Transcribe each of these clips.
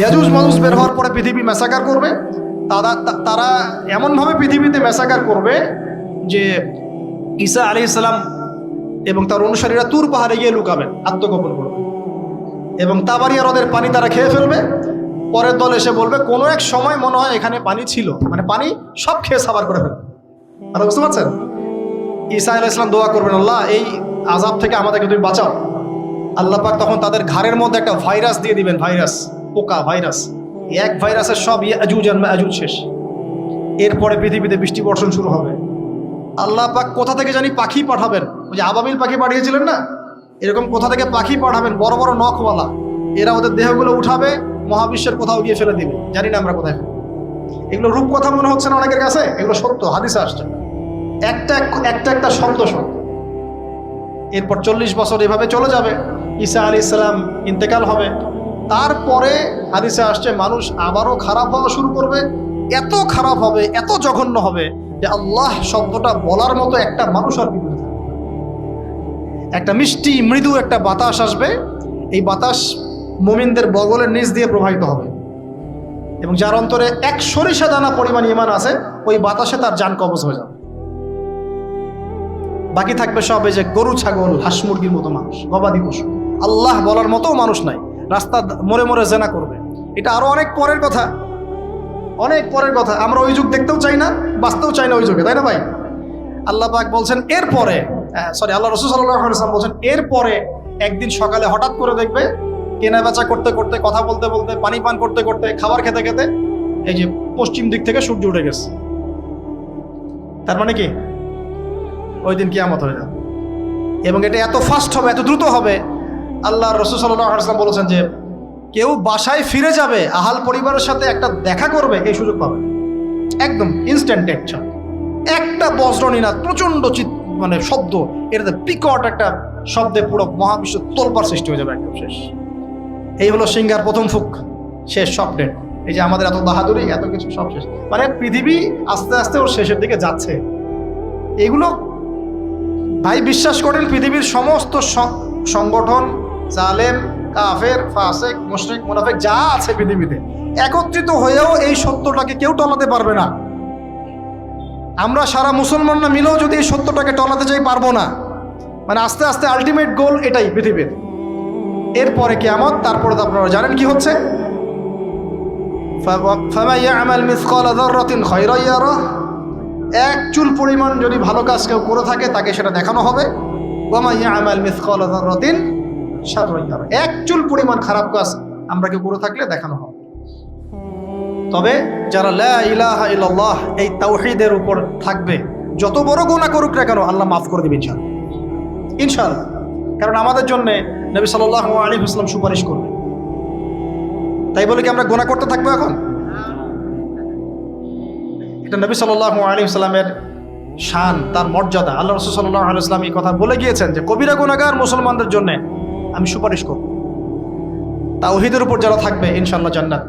ইয়াজুজ মানুষ বের হওয়ার পরে পৃথিবী মেসাকার করবে। তারা তারা এমনভাবে পৃথিবীতে মেসাকার করবে যে ঈসা আলি ইসলাম এবং তার অনুসারীরা তুর পাহাড়ে গিয়ে লুকাবেন আত্মগোপন করবে। এবং তাবারিয়া হ্রদের পানি তারা খেয়ে ফেলবে। পরের দল এসে বলবে, কোনো এক সময় মনে হয় এখানে পানি ছিল মানে পানি সব খেয়ে সাবার করে ফেলবে। আর বুঝতে পারছেন? ঈসা আলাহ ইসলাম দোয়া করবেন, আল্লাহ, এই আজাব থেকে আমাদেরকে তুমি বাঁচাও। আল্লাহ পাক তখন তাদের ঘাড়ের মধ্যে একটা ভাইরাস দিয়ে দিবেন, ভাইরাস। পোকা ভাইরাস। এক ভাইরাসের সব ইয়াজুজ আর মাজুজ শেষ। এরপরে পৃথিবীতে বৃষ্টি বর্ষণ শুরু হবে। আল্লাহ পাক কোথা থেকে জানি পাখি পাঠাবেন? ওই যে আবাবিল পাখি পাঠিয়েছিলেন না? এরকম কোথা থেকে পাখি পাঠাবেন? বড় বড় নখওয়ালা। এরা ওদের দেহগুলো উঠাবে, মহাবিশ্বের কোথাও গিয়ে ফেলে দিবে। জানি না আমরা কোথায়। এগুলো রূপকথা মনে হচ্ছে না অনেকের কাছে? এগুলো সত্য, হাদিসে আসছে একটা একটা একটা শব্দ সত্য এরপর চল্লিশ বছর এভাবে চলে যাবে। ঈসা আলী ইসলাম ইন্তেকাল হবে। তারপরে হাদিসে আসছে, মানুষ আবারও খারাপ হওয়া শুরু করবে। এত খারাপ হবে, এত জঘন্য হবে যে আল্লাহ শব্দটা বলার মতো একটা মানুষ আর না। একটা মিষ্টি, মৃদু একটা বাতাস আসবে, এই বাতাস মোমিনদের বগলের নিচ দিয়ে প্রবাহিত হবে। এবং যার অন্তরে এক সরিষা দানা পরিমাণ ইমান আছে, ওই বাতাসে তার যান কবচ হয়ে যাবে। বাকি থাকবে সব এই যে গরু, ছাগল, হাঁস, মুরগির মতো মানুষ, গবাদি পশু। আল্লাহ বলার মতো মানুষ নাই। রাস্তা মরে মরে জেনা করবে। এটা আরও অনেক পরের কথা। অনেক পরের কথা। আমরা ওই যুগ দেখতেও চাই না, বাঁচতেও চাই না ওই যুগে, তাই না ভাই? আল্লাহ পাক বলছেন, এরপরে সরি আল্লাহ রসুল সাল্লাম বলছেন, এরপরে একদিন সকালে হঠাৎ করে দেখবে কেনা বেচা করতে করতে, কথা বলতে বলতে, পানি পান করতে করতে, খাবার খেতে খেতে, এই যে পশ্চিম দিক থেকে সূর্য উঠে গেছে। তার মানে কি? ওই দিন কিয়ামত হয়ে যাবে। এবং এটা এত ফাস্ট হবে, এত দ্রুত হবে আল্লাহ রসুল সাল্লাম বলেছেন যে, কেউ বাসায় ফিরে যাবে, আহাল পরিবারের সাথে একটা দেখা করবে, এই সুযোগ পাবে। একদম ইনস্ট্যান্ট একটা একটা বজ্রনীনাথ প্রচণ্ড চিৎ মানে শব্দ, এটাতে পিকট একটা শব্দে পুরো মহাবিশ্ব তোলপার সৃষ্টি হয়ে যাবে একদম শেষ। এই হলো সিঙ্গার প্রথম ফুক, শেষ সব ডেট এই যে আমাদের এত বাহাদুরি, এত কিছু সব শেষ। মানে পৃথিবী আস্তে আস্তে ওর শেষের দিকে যাচ্ছে। এগুলো ভাই বিশ্বাস করেন পৃথিবীর সমস্ত সংগঠন জালেম, কাফের, ফাসেক, মুশরিক, মুনাফেক, যা আছে পৃথিবীতে একত্রিত হয়েও এই সত্যটাকে কেউ টলাতে পারবে না। আমরা সারা মুসলমানরা মিলেও যদি এই সত্যটাকে টলাতে চাই পারব না। মানে আস্তে আস্তে আলটিমেট গোল এটাই পৃথিবীর। এরপরে কেয়ামত, তারপরে তো আপনারা জানেন কি হচ্ছে। এক চুল পরিমাণ যদি ভালো কাজ কেউ করে থাকে, তাকে সেটা দেখানো হবে। ওমাইয়া আমাল মিসকল রতিন ইয়ারা। এক চুল পরিমাণ খারাপ কাজ আমরা কেউ করে থাকলে দেখানো হবে। তবে যারা লা এই তাওহীদের উপর থাকবে, যত বড় গুনাহ করুক না কেন, আল্লাহ মাফ করে দেবে ইনশাআল্লাহ। ইনশাআল্লাহ। কারণ আমাদের জন্য নবী সাল্লাল্লাহু আলাইহি ওয়াসাল্লাম সুপারিশ করবে। তাই বলে কি আমরা গোনা করতে থাকব এখন? এটা নবী সাল্লাহ আলী ইসলামের শান, তার মর্যাদা। আল্লাহ রসুল সাল্লাহ আলী ইসলাম এই কথা বলে গিয়েছেন যে, কবিরা গুণাগার মুসলমানদের জন্য আমি সুপারিশ করব। তাওহিদের উপর যারা থাকবে ইনশাল্লাহ জান্নাত।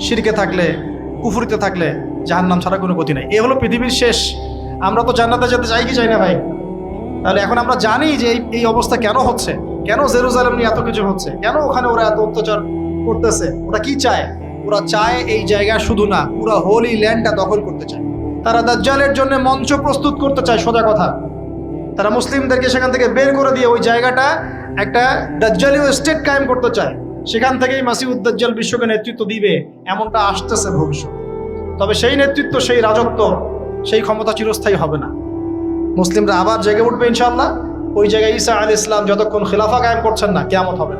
শিরকে থাকলে, কুফুরিতে থাকলে, জাহান্নাম ছাড়া কোনো গতি নেই। এ হলো পৃথিবীর শেষ। আমরা তো জান্নাতে যেতে চাই কি চাই না ভাই? তাহলে এখন আমরা জানি যে এই অবস্থা কেন হচ্ছে? কেন জেরুজালেম নিয়ে এত কিছু হচ্ছে? কেন ওখানে ওরা এত অত্যাচার করতেছে? ওরা কি চায়? ওরা চায় এই জায়গা শুধু না, পুরো হোলি ল্যান্ডটা দখল করতে চায়। তারা দাজ্জালের জন্য মঞ্চ প্রস্তুত করতে চায়, সোজা কথা। তারা মুসলিমদেরকে সেখান থেকে বের করে দিয়ে ওই জায়গাটা একটা দাজ্জালীয় স্টেট কায়েম করতে চায়। সেখান থেকেই মাসিউদ দাজ্জাল বিশ্বকে নেতৃত্ব দিবে, এমনটা আসতেছে ভবিষ্যৎ তবে সেই নেতৃত্ব, সেই রাজত্ব, সেই ক্ষমতা চিরস্থায়ী হবে না। মুসলিমরা আবার জেগে উঠবে ইনশাআল্লাহ। ওই জায়গায় ঈসা আল ইসলাম যতক্ষণ খিলাফা কায়েম করছেন না কেমন হবে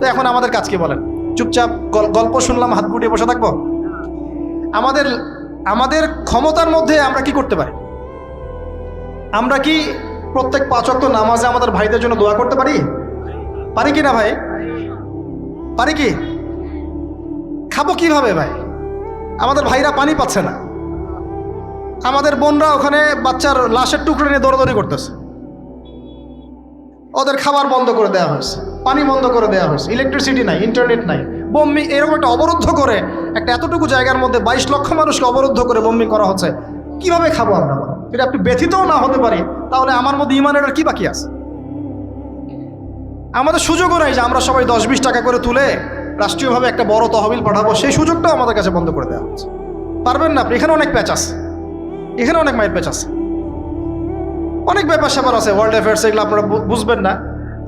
তো এখন আমাদের কাজ কি বলেন? চুপচাপ গল- গল্প শুনলাম, হাত গুটিয়ে বসে থাকব? আমাদের আমাদের ক্ষমতার মধ্যে আমরা কি করতে পারি? আমরা কি প্রত্যেক পাঁচ ওয়াক্ত নামাজে আমাদের ভাইদের জন্য দোয়া করতে পারি? পারি কি না ভাই? পারি কি? খাব কীভাবে ভাই? আমাদের ভাইরা পানি পাচ্ছে না। আমাদের বোনরা ওখানে বাচ্চার লাশের টুকরো নিয়ে দৌড়াদৌড়ি করতেছে। ওদের খাবার বন্ধ করে দেওয়া হয়েছে। পানি বন্ধ করে দেওয়া হয়েছে। ইলেকট্রিসিটি নাই ইন্টারনেট নাই। বোম্বি এরকম একটা অবরুদ্ধ করে একটা এতটুকু জায়গার মধ্যে বাইশ লক্ষ মানুষকে অবরুদ্ধ করে বোম্বি করা হচ্ছে। কীভাবে খাব আমরা? যদি আপনি ব্যথিতও না হতে পারে, তাহলে আমার মধ্যে ইমানের কি বাকি আছে? আমাদের সুযোগও নাই যে আমরা সবাই দশ বিশ টাকা করে তুলে রাষ্ট্রীয়ভাবে একটা বড় তহবিল পাঠাবো, সেই সুযোগটাও আমাদের কাছে বন্ধ করে দেওয়া হচ্ছে। পারবেন না আপনি, এখানে অনেক প্যাচ আছে। এখানে অনেক মায়ের প্যাচ আছে। অনেক ব্যাপার স্যাপার আছে ওয়ার্ল্ড অ্যাফেয়ার্স এগুলো আপনারা বুঝবেন না।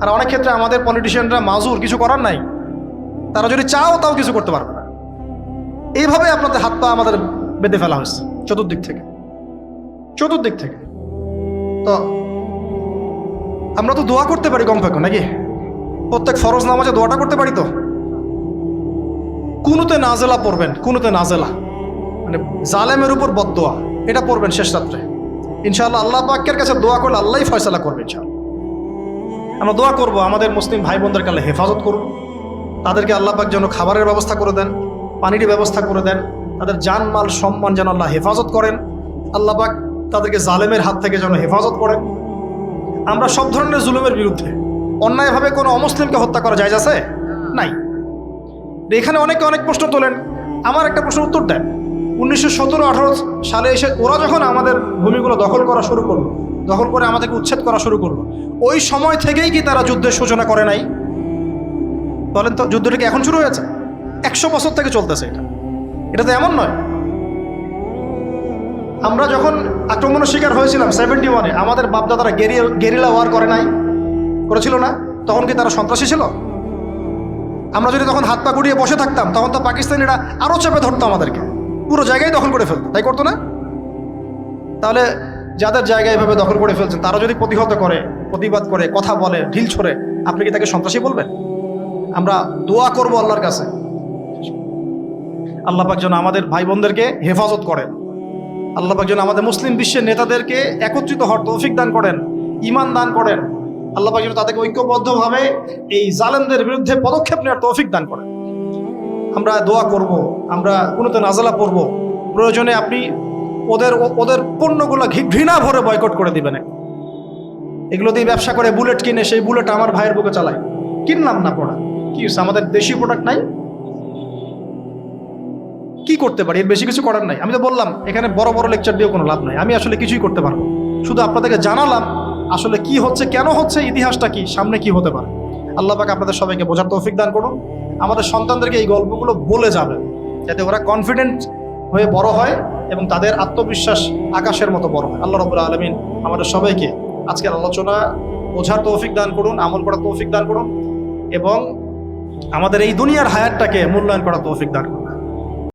আর অনেক ক্ষেত্রে আমাদের পলিটিশিয়ানরা মাজুর কিছু করার নাই। তারা যদি চাও তাও কিছু করতে পারবে না। এইভাবে আপনাদের হাত পা আমাদের বেঁধে ফেলা হয়েছে, চতুর্দিক থেকে। চতুর্দিক থেকে। তো, আমরা তো দোয়া করতে পারি কমপক্ষে নাকি? প্রত্যেক ফরজ নামাজে দোয়াটা করতে পারি তো? কুনুতে নাজেলা পড়বেন, কুনুতে নাজেলা। মানে জালেমের উপর বদোয়া এটা পড়বেন শেষ রাত্রে। ইনশাআল্লাহ আল্লাহ পাকের কাছে দোয়া করলে আল্লাহই ফয়সালা করবে ইনশাআল্লাহ। আমরা দোয়া করব, আমাদের মুসলিম ভাই বোনদের কালে হেফাজত করুন। তাদেরকে আল্লাহ পাক যেন খাবারের ব্যবস্থা করে দেন, পানির ব্যবস্থা করে দেন। তাদের জান মাল সম্মান যেন আল্লাহ হেফাজত করেন। আল্লাহ পাক তাদেরকে জালেমের হাত থেকে যেন হেফাজত করে। আমরা সব ধরনের জুলুমের বিরুদ্ধে অন্যায়ভাবে কোনো অমুসলিমকে হত্যা করা যায় আছে? নাই। এখানে অনেকে অনেক প্রশ্ন তোলেন। আমার একটা প্রশ্ন উত্তর দেন। উনিশশো সতেরো আঠারো সালে এসে ওরা যখন আমাদের ভূমিগুলো দখল করা শুরু করল, দখল করে আমাদেরকে উচ্ছেদ করা শুরু করল, ওই সময় থেকেই কি তারা যুদ্ধের সূচনা করে নাই? বলেন তো, যুদ্ধটা কি এখন শুরু হয়েছে? একশো বছর থেকে চলতেছে এটা। এটা তো এমন নয়। আমরা যখন আক্রমণের শিকার হয়েছিলাম সেভেন্টি ওয়ানে আমাদের বাপদাদারা গেরিয়া গেরিলা ওয়ার করে নাই, করেছিল না? তখন কি তারা সন্ত্রাসী ছিল? আমরা যদি তখন হাত পা গুড়িয়ে বসে থাকতাম, তখন তো পাকিস্তানিরা আরও চেপে ধরতো আমাদেরকে। পুরো জায়গায় দখল করে ফেলতো, তাই করতো না? তাহলে যাদের জায়গায় এভাবে দখল করে ফেলছেন, তারা যদি প্রতিহত করে, প্রতিবাদ করে, কথা বলে, ঢিল ছড়ে, আপনি কি তাকে সন্ত্রাসী বলবেন? আমরা দোয়া করব আল্লাহর কাছে। আল্লাহ পাক যেন আমাদের ভাই বোনদেরকে হেফাজত করেন। আল্লাহ যেন আমাদের মুসলিম বিশ্বের নেতাদেরকে একত্রিত হওয়ার তৌফিক দান করেন ইমান দান করেন। আল্লাহ যেন তাদেরকে ঐক্যবদ্ধভাবে এই জালেমদের বিরুদ্ধে পদক্ষেপ নেওয়ার তৌফিক দান করেন। আমরা দোয়া করব, আমরা কোনোতে নাজালা পড়ব। প্রয়োজনে আপনি ওদের ওদের পণ্যগুলো ঘৃণা ভরে বয়কট করে দিবেন। এগুলো দিয়ে ব্যবসা করে বুলেট কিনে সেই বুলেট আমার ভাইয়ের বুকে চালায়। কিনলাম না পড়া। কি আমাদের দেশি প্রোডাক্ট নাই? কি করতে পারি? এর বেশি কিছু করার নাই। আমি তো বললাম, এখানে বড় বড় লেকচার দিয়েও কোনো লাভ নাই। আমি আসলে কিছুই করতে পারব শুধু আপনাদেরকে জানালাম, আসলে কি হচ্ছে, কেন হচ্ছে, ইতিহাসটা কি, সামনে কি হতে পারে। আল্লাহ পাক আপনাদের সবাইকে বোঝার তৌফিক দান করুন। আমাদের সন্তানদেরকে এই গল্পগুলো বলে যাবে যাতে ওরা কনফিডেন্ট হয়ে বড় হয় এবং তাদের আত্মবিশ্বাস আকাশের মতো বড় হয়। আল্লাহ রবুল্লা আলমিন আমাদের সবাইকে আজকের আলোচনা বোঝার তৌফিক দান করুন, আমল করার তৌফিক দান করুন এবং আমাদের এই দুনিয়ার হায়াতটাকে মূল্যায়ন করার তৌফিক দান করুন।